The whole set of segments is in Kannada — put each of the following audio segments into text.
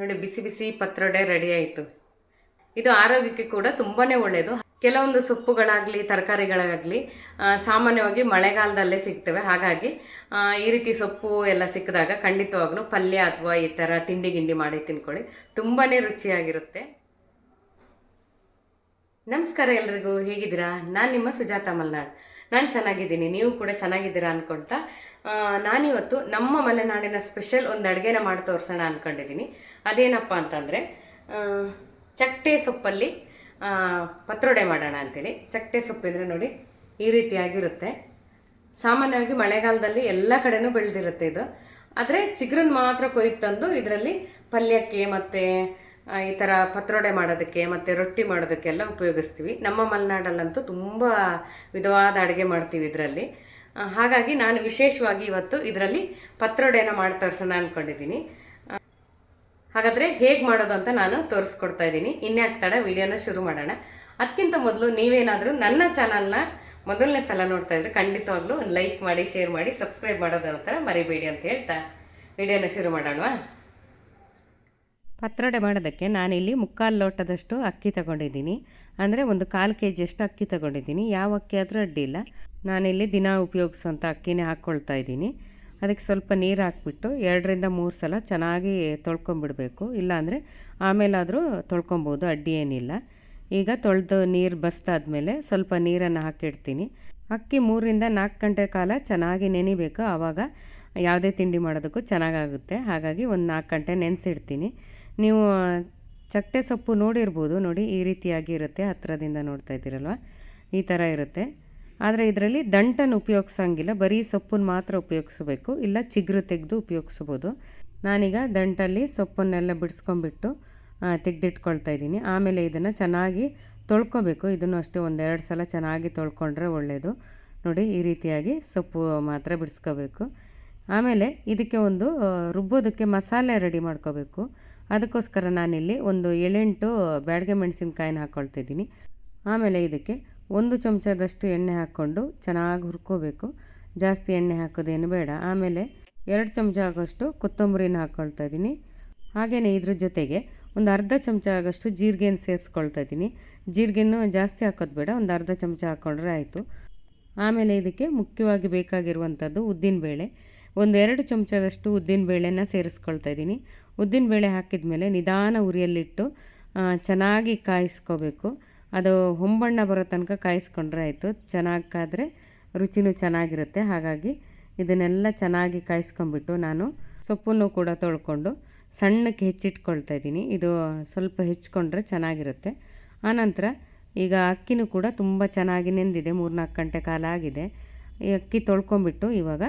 ನೋಡಿ, ಬಿಸಿ ಬಿಸಿ ಪತ್ರೊಡೆ ರೆಡಿ ಆಯಿತು. ಇದು ಆರೋಗ್ಯಕ್ಕೆ ಕೂಡ ತುಂಬಾ ಒಳ್ಳೆಯದು ಕೆಲವೊಂದು ಸೊಪ್ಪುಗಳಾಗಲಿ, ತರಕಾರಿಗಳಾಗಲಿ ಸಾಮಾನ್ಯವಾಗಿ ಮಳೆಗಾಲದಲ್ಲೇ ಸಿಗ್ತವೆ. ಹಾಗಾಗಿ ಈ ರೀತಿ ಸೊಪ್ಪು ಎಲ್ಲ ಸಿಕ್ಕಿದಾಗ ಖಂಡಿತವಾಗ್ಲೂ ಪಲ್ಯ ಅಥವಾ ಈ ಥರ ತಿಂಡಿ ಗಿಂಡಿ ಮಾಡಿ ತಿನ್ಕೊಳ್ಳಿ. ತುಂಬಾ ರುಚಿಯಾಗಿರುತ್ತೆ. ನಮಸ್ಕಾರ ಎಲ್ರಿಗೂ. ಹೇಗಿದ್ದೀರಾ? ನಾನು ನಿಮ್ಮ ಸುಜಾತ ಮಲ್ನಾಡ್. ನಾನು ಚೆನ್ನಾಗಿದ್ದೀನಿ, ನೀವು ಕೂಡ ಚೆನ್ನಾಗಿದ್ದೀರಾ ಅಂದ್ಕೊಳ್ತಾ ನಾನಿವತ್ತು ನಮ್ಮ ಮಲೆನಾಡಿನ ಸ್ಪೆಷಲ್ ಒಂದು ಅಡುಗೆನ ಮಾಡಿ ತೋರಿಸೋಣ ಅಂದ್ಕೊಂಡಿದ್ದೀನಿ ಅದೇನಪ್ಪ ಅಂತಂದರೆ ಚಟ್ಟೆ ಸೊಪ್ಪಲ್ಲಿ ಪತ್ರೊಡೆ ಮಾಡೋಣ ಅಂತೇಳಿ. ಚಟ್ಟೆ ಸೊಪ್ಪಿದ್ರೆ ನೋಡಿ ಈ ರೀತಿಯಾಗಿರುತ್ತೆ. ಸಾಮಾನ್ಯವಾಗಿ ಮಳೆಗಾಲದಲ್ಲಿ ಎಲ್ಲ ಕಡೆನೂ ಬೆಳೆದಿರುತ್ತೆ ಇದು. ಆದರೆ ಚಿಗುರನ್ನ ಮಾತ್ರ ಕೊಯ್ದು ತಂದು ಇದರಲ್ಲಿ ಪಲ್ಯಕ್ಕೆ ಮತ್ತು ಈ ಥರ ಪತ್ರೊಡೆ ಮಾಡೋದಕ್ಕೆ ಮತ್ತು ರೊಟ್ಟಿ ಮಾಡೋದಕ್ಕೆಲ್ಲ ಉಪಯೋಗಿಸ್ತೀವಿ. ನಮ್ಮ ಮಲೆನಾಡಲ್ಲಂತೂ ತುಂಬ ವಿಧವಾದ ಅಡುಗೆ ಮಾಡ್ತೀವಿ ಇದರಲ್ಲಿ. ಹಾಗಾಗಿ ನಾನು ವಿಶೇಷವಾಗಿ ಇವತ್ತು ಇದರಲ್ಲಿ ಪತ್ರೊಡೆನ ಮಾಡಿ ತೋರಿಸೋಣ ಅಂದ್ಕೊಂಡಿದ್ದೀನಿ ಹಾಗಾದರೆ ಹೇಗೆ ಮಾಡೋದು ಅಂತ ನಾನು ತೋರಿಸ್ಕೊಡ್ತಾ ಇದ್ದೀನಿ. ಇನ್ಯಾಕೆ ತಡ ವಿಡಿಯೋನ ಶುರು ಮಾಡೋಣ. ಅದಕ್ಕಿಂತ ಮೊದಲು ನೀವೇನಾದರೂ ನನ್ನ ಚಾನಲ್ನ ಮೊದಲನೇ ಸಲ ನೋಡ್ತಾ ಇದ್ರೆ ಖಂಡಿತವಾಗ್ಲೂ ಒಂದು ಲೈಕ್ ಮಾಡಿ, ಶೇರ್ ಮಾಡಿ, ಸಬ್ಸ್ಕ್ರೈಬ್ ಮಾಡೋದು ಅಂತ ಮರಿಬೇಡಿ ಅಂತ ಹೇಳ್ತಾ ವಿಡಿಯೋನ ಶುರು ಮಾಡೋಣವಾ? ಪತ್ರೊಡೆ ಮಾಡೋದಕ್ಕೆ ನಾನಿಲ್ಲಿ ಮುಕ್ಕಾಲು ಲೋಟದಷ್ಟು ಅಕ್ಕಿ ತಗೊಂಡಿದ್ದೀನಿ. ಅಂದರೆ ಒಂದು ಕಾಲು ಕೆ ಜಿಯಷ್ಟು ಅಕ್ಕಿ ತಗೊಂಡಿದ್ದೀನಿ. ಯಾವ ಅಕ್ಕಿ ಆದರೂ ಅಡ್ಡಿಲ್ಲ. ನಾನಿಲ್ಲಿ ದಿನ ಉಪಯೋಗಿಸೋಂಥ ಅಕ್ಕಿನೇ ಹಾಕ್ಕೊಳ್ತಾ ಇದ್ದೀನಿ. ಅದಕ್ಕೆ ಸ್ವಲ್ಪ ನೀರು ಹಾಕ್ಬಿಟ್ಟು ಎರಡರಿಂದ ಮೂರು ಸಲ ಚೆನ್ನಾಗಿ ತೊಳ್ಕೊಂಬಿಡಬೇಕು. ಇಲ್ಲಾಂದರೆ ಆಮೇಲಾದರೂ ತೊಳ್ಕೊಬೋದು, ಅಡ್ಡಿ ಏನಿಲ್ಲ. ಈಗ ತೊಳೆದು ನೀರು ಬಸ್ತಾದ್ಮೇಲೆ ಸ್ವಲ್ಪ ನೀರನ್ನು ಹಾಕಿಡ್ತೀನಿ. ಅಕ್ಕಿ ಮೂರರಿಂದ ನಾಲ್ಕು ಗಂಟೆ ಕಾಲ ಚೆನ್ನಾಗಿ ನೆನಿಬೇಕು. ಆವಾಗ ಯಾವುದೇ ತಿಂಡಿ ಮಾಡೋದಕ್ಕೂ ಚೆನ್ನಾಗಾಗುತ್ತೆ. ಹಾಗಾಗಿ ಒಂದು ನಾಲ್ಕು ಗಂಟೆ ನೆನೆಸಿಡ್ತೀನಿ. ನೀವು ಚಕ್ಕೆ ಸೊಪ್ಪು ನೋಡಿರ್ಬೋದು, ನೋಡಿ, ಈ ರೀತಿಯಾಗಿ ಇರುತ್ತೆ ಹತ್ತಿರದಿಂದ ನೋಡ್ತಾ ಇದ್ದೀರಲ್ವ? ಈ ಥರ ಇರುತ್ತೆ. ಆದರೆ ಇದರಲ್ಲಿ ದಂಟನ್ನು ಉಪಯೋಗಿಸೋಂಗಿಲ್ಲ, ಬರೀ ಸೊಪ್ಪನ್ನು ಮಾತ್ರ ಉಪಯೋಗಿಸ್ಬೇಕು, ಇಲ್ಲ ಚಿಗುರು ತೆಗೆದು ಉಪಯೋಗಿಸ್ಬೋದು. ನಾನೀಗ ದಂಟಲ್ಲಿ ಸೊಪ್ಪನ್ನೆಲ್ಲ ಬಿಡಿಸ್ಕೊಂಬಿಟ್ಟು ತೆಗೆದಿಟ್ಕೊಳ್ತಾ ಇದ್ದೀನಿ. ಆಮೇಲೆ ಇದನ್ನು ಚೆನ್ನಾಗಿ ತೊಳ್ಕೊಬೇಕು. ಇದನ್ನು ಅಷ್ಟೇ ಒಂದೆರಡು ಸಲ ಚೆನ್ನಾಗಿ ತೊಳ್ಕೊಂಡ್ರೆ ಒಳ್ಳೆಯದು ನೋಡಿ, ಈ ರೀತಿಯಾಗಿ ಸೊಪ್ಪು ಮಾತ್ರ ಬಿಡಿಸ್ಕೋಬೇಕು. ಆಮೇಲೆ ಇದಕ್ಕೆ ಒಂದು ರುಬ್ಬೋದಕ್ಕೆ ಮಸಾಲೆ ರೆಡಿ ಮಾಡ್ಕೋಬೇಕು. ಅದಕ್ಕೋಸ್ಕರ ನಾನಿಲ್ಲಿ ಒಂದು ಏಳೆಂಟು ಬ್ಯಾಡಗೆ ಮೆಣಸಿನ್ಕಾಯಿನ ಹಾಕ್ಕೊಳ್ತಿದ್ದೀನಿ ಆಮೇಲೆ ಇದಕ್ಕೆ ಒಂದು ಚಮಚದಷ್ಟು ಎಣ್ಣೆ ಹಾಕ್ಕೊಂಡು ಚೆನ್ನಾಗಿ ಹುರ್ಕೋಬೇಕು. ಜಾಸ್ತಿ ಎಣ್ಣೆ ಹಾಕೋದೇನು ಬೇಡ. ಆಮೇಲೆ ಎರಡು ಚಮಚ ಆಗೋಷ್ಟು ಕೊತ್ತಂಬರಿನ ಹಾಕ್ಕೊಳ್ತಾ ಇದ್ದೀನಿ. ಹಾಗೆಯೇ ಇದ್ರ ಜೊತೆಗೆ ಒಂದು ಅರ್ಧ ಚಮಚ ಆಗೋಷ್ಟು ಜೀರಿಗೆನ ಸೇರಿಸ್ಕೊಳ್ತಾ ಇದ್ದೀನಿ. ಜೀರಿಗೆನೂ ಜಾಸ್ತಿ ಹಾಕೋದು ಬೇಡ, ಒಂದು ಅರ್ಧ ಚಮಚ ಹಾಕ್ಕೊಂಡ್ರೆ ಆಯಿತು. ಆಮೇಲೆ ಇದಕ್ಕೆ ಮುಖ್ಯವಾಗಿ ಬೇಕಾಗಿರುವಂಥದ್ದು ಉದ್ದಿನಬೇಳೆ. ಒಂದೆರಡು ಚಮಚದಷ್ಟು ಉದ್ದಿನಬೇಳೆನ ಸೇರಿಸ್ಕೊಳ್ತಾ ಇದ್ದೀನಿ. ಉದ್ದಿನಬೇಳೆ ಹಾಕಿದ ಮೇಲೆ ನಿಧಾನ ಉರಿಯಲ್ಲಿಟ್ಟು ಚೆನ್ನಾಗಿ ಕಾಯಿಸ್ಕೋಬೇಕು. ಅದು ಹೊಂಬಣ್ಣ ಬರೋ ತನಕ ಕಾಯಿಸ್ಕೊಂಡ್ರೆ ಆಯಿತು. ಚೆನ್ನಾಗಿ ಕಾದರೆ ರುಚಿನೂ ಚೆನ್ನಾಗಿರುತ್ತೆ. ಹಾಗಾಗಿ ಇದನ್ನೆಲ್ಲ ಚೆನ್ನಾಗಿ ಕಾಯಿಸ್ಕೊಂಬಿಟ್ಟು ನಾನು ಸೊಪ್ಪನ್ನು ಕೂಡ ತೊಳ್ಕೊಂಡು ಸಣ್ಣಕ್ಕೆ ಹೆಚ್ಚಿಟ್ಕೊಳ್ತಾ ಇದ್ದೀನಿ. ಇದು ಸ್ವಲ್ಪ ಹೆಚ್ಚಿಕೊಂಡ್ರೆ ಚೆನ್ನಾಗಿರುತ್ತೆ. ಆನಂತರ ಈಗ ಅಕ್ಕಿನೂ ಕೂಡ ತುಂಬ ಚೆನ್ನಾಗಿ ನೆಂದಿದೆ. ಮೂರ್ನಾಲ್ಕು ಗಂಟೆ ಕಾಲ ಆಗಿದೆ. ಈ ಅಕ್ಕಿ ತೊಳ್ಕೊಂಬಿಟ್ಟು ಇವಾಗ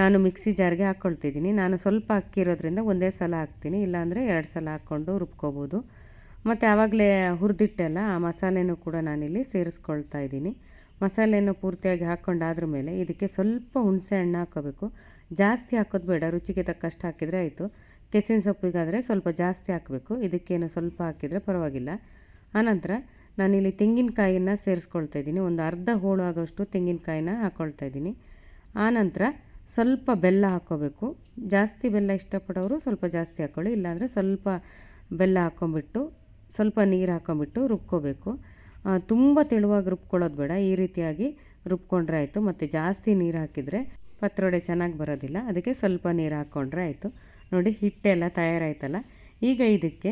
ನಾನು ಮಿಕ್ಸಿ ಜಾರ್ಗೆ ಹಾಕ್ಕೊಳ್ತಿದ್ದೀನಿ. ನಾನು ಸ್ವಲ್ಪ ಅಕ್ಕಿ ಇರೋದ್ರಿಂದ ಒಂದೇ ಸಲ ಹಾಕ್ತೀನಿ. ಇಲ್ಲಾಂದರೆ ಎರಡು ಸಲ ಹಾಕ್ಕೊಂಡು ರುಬ್ಕೋಬೋದು. ಮತ್ತು ಆವಾಗಲೇ ಹುರಿದಿಟ್ಟೆಲ್ಲ ಆ ಮಸಾಲೆನೂ ಕೂಡ ನಾನಿಲ್ಲಿ ಸೇರಿಸ್ಕೊಳ್ತಾ ಇದ್ದೀನಿ. ಮಸಾಲೆಯನ್ನು ಪೂರ್ತಿಯಾಗಿ ಹಾಕ್ಕೊಂಡಾದ್ರ ಮೇಲೆ ಇದಕ್ಕೆ ಸ್ವಲ್ಪ ಹುಣಸೆ ಹಣ್ಣು ಹಾಕೋಬೇಕು ಜಾಸ್ತಿ ಹಾಕೋದು ಬೇಡ. ರುಚಿಗೆ ತಕ್ಕಷ್ಟು ಹಾಕಿದರೆ ಆಯಿತು. ಕೆಸಿನ ಸೊಪ್ಪಿಗಾದರೆ ಸ್ವಲ್ಪ ಜಾಸ್ತಿ ಹಾಕಬೇಕು. ಇದಕ್ಕೇನು ಸ್ವಲ್ಪ ಹಾಕಿದರೆ ಪರವಾಗಿಲ್ಲ. ಆನಂತರ ನಾನಿಲ್ಲಿ ತೆಂಗಿನಕಾಯಿನ ಸೇರಿಸ್ಕೊಳ್ತಾ ಇದ್ದೀನಿ. ಒಂದು ಅರ್ಧ ಹೋಳು ಆಗೋಷ್ಟು ತೆಂಗಿನಕಾಯಿನ ಹಾಕ್ಕೊಳ್ತಾ ಇದ್ದೀನಿ. ಆನಂತರ ಸ್ವಲ್ಪ ಬೆಲ್ಲ ಹಾಕ್ಕೋಬೇಕು ಜಾಸ್ತಿ ಬೆಲ್ಲ ಇಷ್ಟಪಡೋರು ಸ್ವಲ್ಪ ಜಾಸ್ತಿ ಹಾಕ್ಕೊಳ್ಳಿ ಇಲ್ಲಾಂದರೆ ಸ್ವಲ್ಪ ಬೆಲ್ಲ ಹಾಕ್ಕೊಂಬಿಟ್ಟು ಸ್ವಲ್ಪ ನೀರು ಹಾಕ್ಕೊಂಬಿಟ್ಟು ರುಬ್ಕೋಬೇಕು. ತುಂಬ ತೆಳುವಾಗಿ ರುಬ್ಕೊಳ್ಳೋದು ಬೇಡ. ಈ ರೀತಿಯಾಗಿ ರುಬ್ಕೊಂಡ್ರೆ ಆಯಿತು. ಮತ್ತು ಜಾಸ್ತಿ ನೀರು ಹಾಕಿದರೆ ಪತ್ರೊಡೆ ಚೆನ್ನಾಗಿ ಬರೋದಿಲ್ಲ. ಅದಕ್ಕೆ ಸ್ವಲ್ಪ ನೀರು ಹಾಕ್ಕೊಂಡ್ರೆ ಆಯಿತು. ನೋಡಿ ಹಿಟ್ಟೆಲ್ಲ ತಯಾರಾಯ್ತಲ್ಲ? ಈಗ ಇದಕ್ಕೆ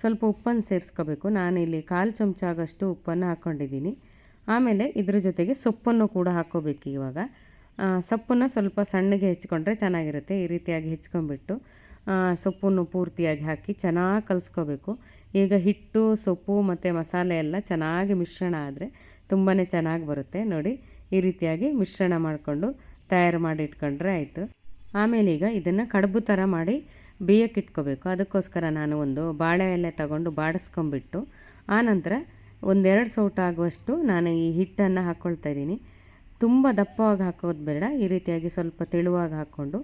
ಸ್ವಲ್ಪ ಉಪ್ಪನ್ನು ಸೇರಿಸ್ಕೋಬೇಕು. ನಾನು ಇಲ್ಲಿ ಕಾಲು ಚಮಚ ಆಗೋಷ್ಟು ಉಪ್ಪನ್ನು ಹಾಕ್ಕೊಂಡಿದ್ದೀನಿ ಆಮೇಲೆ ಇದ್ರ ಜೊತೆಗೆ ಸೊಪ್ಪನ್ನು ಕೂಡ ಹಾಕ್ಕೋಬೇಕು ಇವಾಗ. ಸೊಪ್ಪನ್ನು ಸ್ವಲ್ಪ ಸಣ್ಣಗೆ ಹೆಚ್ಕೊಂಡ್ರೆ ಚೆನ್ನಾಗಿರುತ್ತೆ, ಈ ರೀತಿಯಾಗಿ ಹೆಚ್ಕೊಂಡ್ಬಿಟ್ಟು ಸೊಪ್ಪನ್ನು ಪೂರ್ತಿಯಾಗಿ ಹಾಕಿ ಚೆನ್ನಾಗಿ ಕಲಿಸ್ಕೋಬೇಕು. ಈಗ ಹಿಟ್ಟು, ಸೊಪ್ಪು ಮತ್ತು ಮಸಾಲೆ ಎಲ್ಲ ಚೆನ್ನಾಗಿ ಮಿಶ್ರಣ ಆದರೆ ತುಂಬಾ ಚೆನ್ನಾಗಿ ಬರುತ್ತೆ. ನೋಡಿ, ಈ ರೀತಿಯಾಗಿ ಮಿಶ್ರಣ ಮಾಡಿಕೊಂಡು ತಯಾರು ಮಾಡಿ ಇಟ್ಕೊಂಡ್ರೆ ಆಯಿತು. ಆಮೇಲೆ ಈಗ ಇದನ್ನು ಕಡುಬು ಥರ ಮಾಡಿ ಬೇಯಕ್ಕೆ ಇಟ್ಕೋಬೇಕು. ಅದಕ್ಕೋಸ್ಕರ ನಾನು ಒಂದು ಬಾಳೆ ಎಲೆ ತಗೊಂಡು ಬಾಡಿಸ್ಕೊಂಬಿಟ್ಟು ಆನಂತರ ಒಂದೆರಡು ಸೌಟ ಆಗುವಷ್ಟು ನಾನು ಈ ಹಿಟ್ಟನ್ನು ಹಾಕ್ಕೊಳ್ತಾ ಇದ್ದೀನಿ. ತುಂಬ ದಪ್ಪವಾಗಿ ಹಾಕೋದು ಬೇಡ, ಈ ರೀತಿಯಾಗಿ ಸ್ವಲ್ಪ ತೆಳುವಾಗಿ ಹಾಕ್ಕೊಂಡು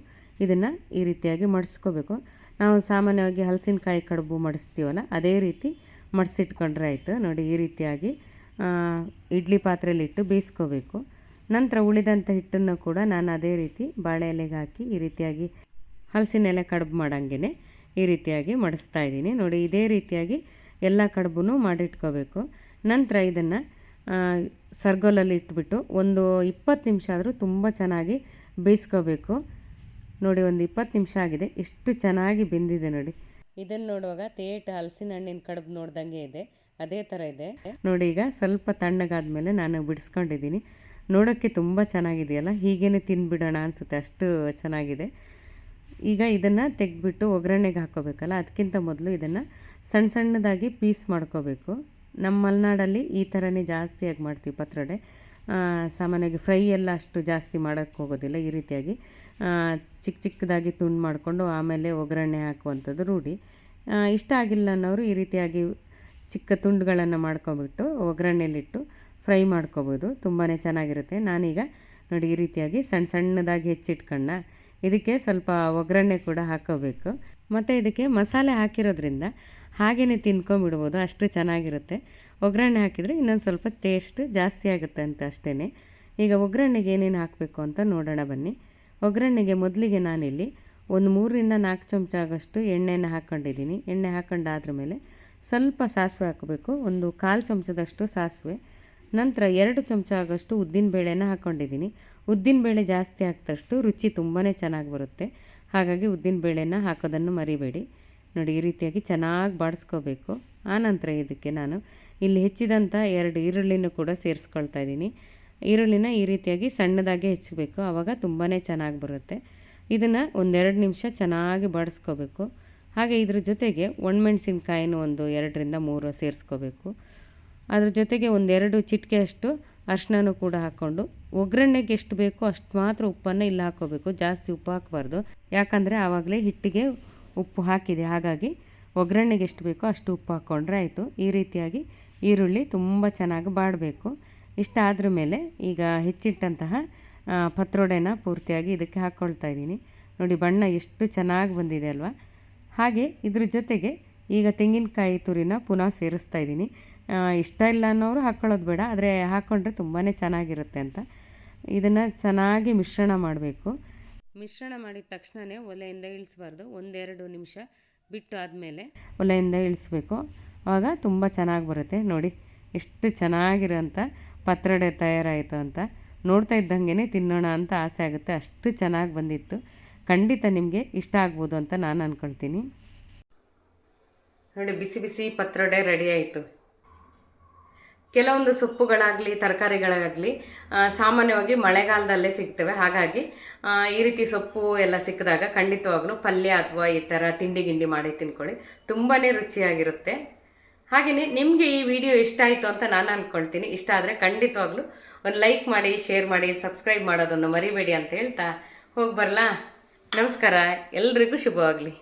ಇದನ್ನು ಈ ರೀತಿಯಾಗಿ ಮಡಿಸ್ಕೋಬೇಕು. ನಾವು ಸಾಮಾನ್ಯವಾಗಿ ಹಲಸಿನಕಾಯಿ ಕಡುಬು ಮಡಿಸ್ತೀವಲ್ಲ, ಅದೇ ರೀತಿ ಮಡಿಸಿಟ್ಕೊಂಡ್ರೆ ಆಯಿತು. ನೋಡಿ, ಈ ರೀತಿಯಾಗಿ ಇಡ್ಲಿ ಪಾತ್ರೆಯಲ್ಲಿಟ್ಟು ಬೇಯಿಸ್ಕೋಬೇಕು. ನಂತರ ಉಳಿದಂಥ ಹಿಟ್ಟನ್ನು ಕೂಡ ನಾನು ಅದೇ ರೀತಿ ಬಾಳೆ ಎಲೆಗೆ ಹಾಕಿ ಈ ರೀತಿಯಾಗಿ ಹಲಸಿನ ಎಲೆ ಕಡುಬು ಮಾಡಂಗೆ ಈ ರೀತಿಯಾಗಿ ಮಡಿಸ್ತಾ ಇದ್ದೀನಿ. ನೋಡಿ, ಇದೇ ರೀತಿಯಾಗಿ ಎಲ್ಲ ಕಡುಬು ಮಾಡಿಟ್ಕೋಬೇಕು. ನಂತರ ಇದನ್ನು ಸರ್ಗೋಲಲ್ಲಿ ಇಟ್ಬಿಟ್ಟು ಒಂದು ಇಪ್ಪತ್ತು ನಿಮಿಷ ಆದರೂ ತುಂಬ ಚೆನ್ನಾಗಿ ಬೇಯಿಸ್ಕೋಬೇಕು. ನೋಡಿ ಒಂದು ಇಪ್ಪತ್ತು ನಿಮಿಷ ಆಗಿದೆ. ಎಷ್ಟು ಚೆನ್ನಾಗಿ ಬೆಂದಿದೆ ನೋಡಿ. ಇದನ್ನು ನೋಡುವಾಗ ತೇಟ ಹಲಸಿನ ಹಣ್ಣಿನ ಕಡುಬು ನೋಡ್ದಂಗೆ ಇದೆ. ಅದೇ ಥರ ಇದೆ. ನೋಡಿ ಈಗ ಸ್ವಲ್ಪ ತಣ್ಣಗಾದ್ಮೇಲೆ ನಾನು ಬಿಡಿಸ್ಕೊಂಡಿದ್ದೀನಿ. ನೋಡೋಕ್ಕೆ ತುಂಬ ಚೆನ್ನಾಗಿದೆಯಲ್ಲ? ಹೀಗೇ ತಿನ್ಬಿಡೋಣ ಅನಿಸುತ್ತೆ. ಅಷ್ಟು ಚೆನ್ನಾಗಿದೆ. ಈಗ ಇದನ್ನು ತೆಗೆದ್ಬಿಟ್ಟು ಒಗ್ಗರಣೆಗೆ ಹಾಕೋಬೇಕಲ್ಲ? ಅದಕ್ಕಿಂತ ಮೊದಲು ಇದನ್ನು ಸಣ್ಣ ಸಣ್ಣದಾಗಿ ಪೀಸ್ ಮಾಡ್ಕೋಬೇಕು. ನಮ್ಮ ಮಲೆನಾಡಲ್ಲಿ ಈ ಥರನೇ ಜಾಸ್ತಿಯಾಗಿ ಮಾಡ್ತೀವಿ ಪತ್ರೊಡೆ. ಸಾಮಾನ್ಯವಾಗಿ ಫ್ರೈ ಎಲ್ಲ ಅಷ್ಟು ಜಾಸ್ತಿ ಮಾಡೋಕ್ಕೆ ಹೋಗೋದಿಲ್ಲ ಈ ರೀತಿಯಾಗಿ. ಚಿಕ್ಕ ಚಿಕ್ಕದಾಗಿ ತುಂಡು ಮಾಡಿಕೊಂಡು ಆಮೇಲೆ ಒಗ್ಗರಣೆ ಹಾಕುವಂಥದ್ದು ರೂಢಿ. ಇಷ್ಟ ಆಗಿಲ್ಲ ಅನ್ನೋರು ಈ ರೀತಿಯಾಗಿ ಚಿಕ್ಕ ತುಂಡುಗಳನ್ನು ಮಾಡ್ಕೊಬಿಟ್ಟು ಒಗ್ಗರಣೆಯಲ್ಲಿಟ್ಟು ಫ್ರೈ ಮಾಡ್ಕೋಬೋದು. ತುಂಬಾ ಚೆನ್ನಾಗಿರುತ್ತೆ. ನಾನೀಗ ನೋಡಿ ಈ ರೀತಿಯಾಗಿ ಸಣ್ಣ ಸಣ್ಣದಾಗಿ ಹೆಚ್ಚಿಟ್ಕೊಂಡ ಇದಕ್ಕೆ ಸ್ವಲ್ಪ ಒಗ್ಗರಣೆ ಕೂಡ ಹಾಕೋಬೇಕು. ಮತ್ತು ಇದಕ್ಕೆ ಮಸಾಲೆ ಹಾಕಿರೋದ್ರಿಂದ ಹಾಗೆಯೇ ತಿಂದ್ಕೊಂಬಿಡ್ಬೋದು ಅಷ್ಟು ಚೆನ್ನಾಗಿರುತ್ತೆ. ಒಗ್ಗರಣೆ ಹಾಕಿದರೆ ಇನ್ನೊಂದು ಸ್ವಲ್ಪ ಟೇಸ್ಟ್ ಜಾಸ್ತಿ ಆಗುತ್ತೆ ಅಂತ ಅಷ್ಟೇ ಈಗ ಒಗ್ಗರಣೆಗೆ ಏನೇನು ಹಾಕಬೇಕು ಅಂತ ನೋಡೋಣ ಬನ್ನಿ. ಒಗ್ಗರಣೆಗೆ ಮೊದಲಿಗೆ ನಾನಿಲ್ಲಿ ಒಂದು ಮೂರರಿಂದ ನಾಲ್ಕು ಚಮಚ ಆಗೋಷ್ಟು ಎಣ್ಣೆನ ಹಾಕ್ಕೊಂಡಿದ್ದೀನಿ ಎಣ್ಣೆ ಹಾಕ್ಕೊಂಡಾದ್ರ ಮೇಲೆ ಸ್ವಲ್ಪ ಸಾಸಿವೆ ಹಾಕಬೇಕು. ಒಂದು ಕಾಲು ಚಮಚದಷ್ಟು ಸಾಸಿವೆ. ನಂತರ ಎರಡು ಚಮಚ ಆಗೋಷ್ಟು ಉದ್ದಿನಬೇಳೆನ ಹಾಕ್ಕೊಂಡಿದ್ದೀನಿ ಉದ್ದಿನಬೇಳೆ ಜಾಸ್ತಿ ಹಾಕಿದಷ್ಟು ರುಚಿ ತುಂಬಾ ಚೆನ್ನಾಗಿ ಬರುತ್ತೆ. ಹಾಗಾಗಿ ಉದ್ದಿನಬೇಳೆನ ಹಾಕೋದನ್ನು ಮರಿಬೇಡಿ. ನೋಡಿ, ಈ ರೀತಿಯಾಗಿ ಚೆನ್ನಾಗಿ ಬಾಡಿಸ್ಕೋಬೇಕು. ಆನಂತರ ಇದಕ್ಕೆ ನಾನು ಇಲ್ಲಿ ಹೆಚ್ಚಿದಂಥ ಎರಡು ಈರುಳ್ಳಿನೂ ಕೂಡ ಸೇರಿಸ್ಕೊಳ್ತಾ ಇದ್ದೀನಿ. ಈರುಳ್ಳಿನ ಈ ರೀತಿಯಾಗಿ ಸಣ್ಣದಾಗಿ ಹೆಚ್ಚಬೇಕು ಆವಾಗ ತುಂಬಾ ಚೆನ್ನಾಗಿ ಬರುತ್ತೆ. ಇದನ್ನು ಒಂದೆರಡು ನಿಮಿಷ ಚೆನ್ನಾಗಿ ಬಾಡಿಸ್ಕೋಬೇಕು. ಹಾಗೆ ಇದ್ರ ಜೊತೆಗೆ ಒಣಮೆಣ್ಸಿನ್ಕಾಯಿನೂ ಒಂದು ಎರಡರಿಂದ ಮೂರು ಸೇರಿಸ್ಕೋಬೇಕು. ಅದ್ರ ಜೊತೆಗೆ ಒಂದೆರಡು ಚಿಟಿಕೆಯಷ್ಟು ಅರಿಶಿನೂ ಕೂಡ ಹಾಕ್ಕೊಂಡು, ಒಗ್ಗರಣೆಗೆ ಎಷ್ಟು ಬೇಕೋ ಅಷ್ಟು ಮಾತ್ರ ಉಪ್ಪನ್ನು ಇಲ್ಲಿ ಹಾಕ್ಕೋಬೇಕು, ಜಾಸ್ತಿ ಉಪ್ಪು ಹಾಕಬಾರ್ದು. ಯಾಕಂದರೆ ಆವಾಗಲೇ ಹಿಟ್ಟಿಗೆ ಉಪ್ಪು ಹಾಕಿದೆ. ಹಾಗಾಗಿ ಒಗ್ಗರಣೆಗೆ ಎಷ್ಟು ಬೇಕೋ ಅಷ್ಟು ಉಪ್ಪು ಹಾಕ್ಕೊಂಡ್ರೆ ಆಯಿತು. ಈ ರೀತಿಯಾಗಿ ಈರುಳ್ಳಿ ತುಂಬ ಚೆನ್ನಾಗಿ ಬಾಡಬೇಕು. ಇಷ್ಟ ಆದ್ರ ಮೇಲೆ ಈಗ ಹೆಚ್ಚಿಟ್ಟಂತಹ ಪತ್ರೊಡೆನ ಪೂರ್ತಿಯಾಗಿ ಇದಕ್ಕೆ ಹಾಕ್ಕೊಳ್ತಾ ಇದ್ದೀನಿ. ನೋಡಿ, ಬಣ್ಣ ಎಷ್ಟು ಚೆನ್ನಾಗಿ ಬಂದಿದೆ ಅಲ್ವಾ? ಹಾಗೆ ಇದ್ರ ಜೊತೆಗೆ ಈಗ ತೆಂಗಿನಕಾಯಿ ತುರಿನ ಪುನಃ ಸೇರಿಸ್ತಾ ಇದ್ದೀನಿ. ಇಷ್ಟ ಇಲ್ಲ ಅನ್ನೋರು ಹಾಕ್ಕೊಳ್ಳೋದು ಬೇಡ, ಆದರೆ ಹಾಕ್ಕೊಂಡ್ರೆ ತುಂಬಾ ಚೆನ್ನಾಗಿರುತ್ತೆ ಅಂತ. ಇದನ್ನು ಚೆನ್ನಾಗಿ ಮಿಶ್ರಣ ಮಾಡಬೇಕು. ಮಿಶ್ರಣ ಮಾಡಿದ ತಕ್ಷಣವೇ ಒಲೆಯಿಂದ ಇಳಿಸ್ಬಾರ್ದು. ಒಂದೆರಡು ನಿಮಿಷ ಬಿಟ್ಟು ಆದಮೇಲೆ ಒಲೆಯಿಂದ ಇಳಿಸ್ಬೇಕು. ಆವಾಗ ತುಂಬ ಚೆನ್ನಾಗಿ ಬರುತ್ತೆ. ನೋಡಿ ಎಷ್ಟು ಚೆನ್ನಾಗಿರೋಂಥ ಪತ್ರೊಡೆ ತಯಾರಾಯಿತು ಅಂತ. ನೋಡ್ತಾ ಇದ್ದಂಗೆ ತಿನ್ನೋಣ ಅಂತ ಆಸೆ ಆಗುತ್ತೆ. ಅಷ್ಟು ಚೆನ್ನಾಗಿ ಬಂದಿತ್ತು. ಖಂಡಿತ ನಿಮಗೆ ಇಷ್ಟ ಆಗ್ಬೋದು ಅಂತ ನಾನು ಅಂದ್ಕೊಳ್ತೀನಿ ನೋಡಿ ಬಿಸಿ ಬಿಸಿ ಪತ್ರೊಡೆ ರೆಡಿ ಆಯಿತು. ಕೆಲವೊಂದು ಸೊಪ್ಪುಗಳಾಗಲಿ, ತರಕಾರಿಗಳಾಗಲಿ ಸಾಮಾನ್ಯವಾಗಿ ಮಳೆಗಾಲದಲ್ಲೇ ಸಿಗ್ತವೆ. ಹಾಗಾಗಿ ಈ ರೀತಿ ಸೊಪ್ಪು ಎಲ್ಲ ಸಿಕ್ಕಿದಾಗ ಖಂಡಿತವಾಗ್ಲೂ ಪಲ್ಯ ಅಥವಾ ಈ ಥರ ತಿಂಡಿ ಗಿಂಡಿ ಮಾಡಿ ತಿನ್ಕೊಳ್ಳಿ. ತುಂಬಾ ರುಚಿಯಾಗಿರುತ್ತೆ. ಹಾಗೆಯೇ ನಿಮಗೆ ಈ ವಿಡಿಯೋ ಇಷ್ಟ ಆಯಿತು ಅಂತ ನಾನು ಅಂದ್ಕೊಳ್ತೀನಿ ಇಷ್ಟ ಆದರೆ ಖಂಡಿತವಾಗ್ಲೂ ಒಂದು ಲೈಕ್ ಮಾಡಿ, ಶೇರ್ ಮಾಡಿ, ಸಬ್ಸ್ಕ್ರೈಬ್ ಮಾಡೋದನ್ನು ಮರಿಬೇಡಿ ಅಂತ ಹೇಳ್ತಾ ಹೋಗಿ ಬರಲಾ? ನಮಸ್ಕಾರ. ಎಲ್ರಿಗೂ ಶುಭವಾಗಲಿ.